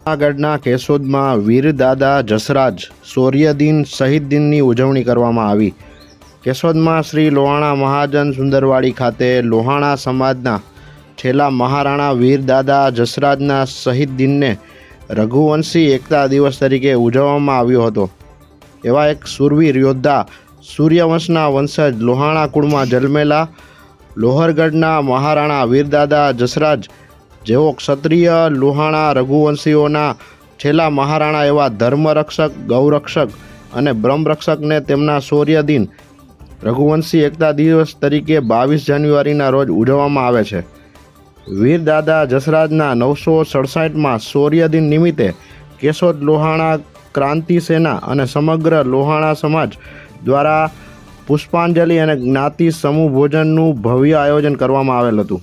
જૂનાગઢના કેશોદમાં વીરદાદા જસરાજ સૂર્યદિન શહીદ દિનની ઉજવણી કરવામાં આવી. કેશોદમાં શ્રી લોહાણા મહાજન સુંદરવાડી ખાતે લોહાણા સમાજના છેલ્લા મહારાણા વીરદાદા જસરાજના શહીદ દિનને રઘુવંશી એકતા દિવસ તરીકે ઉજવવામાં આવ્યો હતો. એવા એક સુરવીર યોદ્ધા સૂર્યવંશના વંશજ લોહાણા કુળમાં જન્મેલા લોહરગઢના મહારાણા વીરદાદા જસરાજ જેઓ ક્ષત્રિય, લોહાણા, રઘુવંશીઓના છેલ્લા મહારાણા એવા ધર્મરક્ષક, ગૌરક્ષક અને બ્રહ્મરક્ષકને તેમના શૌર્ય દિન રઘુવંશી એકતા દિવસ તરીકે બાવીસ જાન્યુઆરીના રોજ ઉજવવામાં આવે છે. વીરદાદા જસરાજના નવસો સડસઠમાં શૌર્ય દિન નિમિત્તે કેશોદ લોહાણા ક્રાંતિ સેના અને સમગ્ર લોહાણા સમાજ દ્વારા પુષ્પાંજલિ અને જ્ઞાતિ સમૂહ ભોજનનું ભવ્ય આયોજન કરવામાં આવેલ હતું.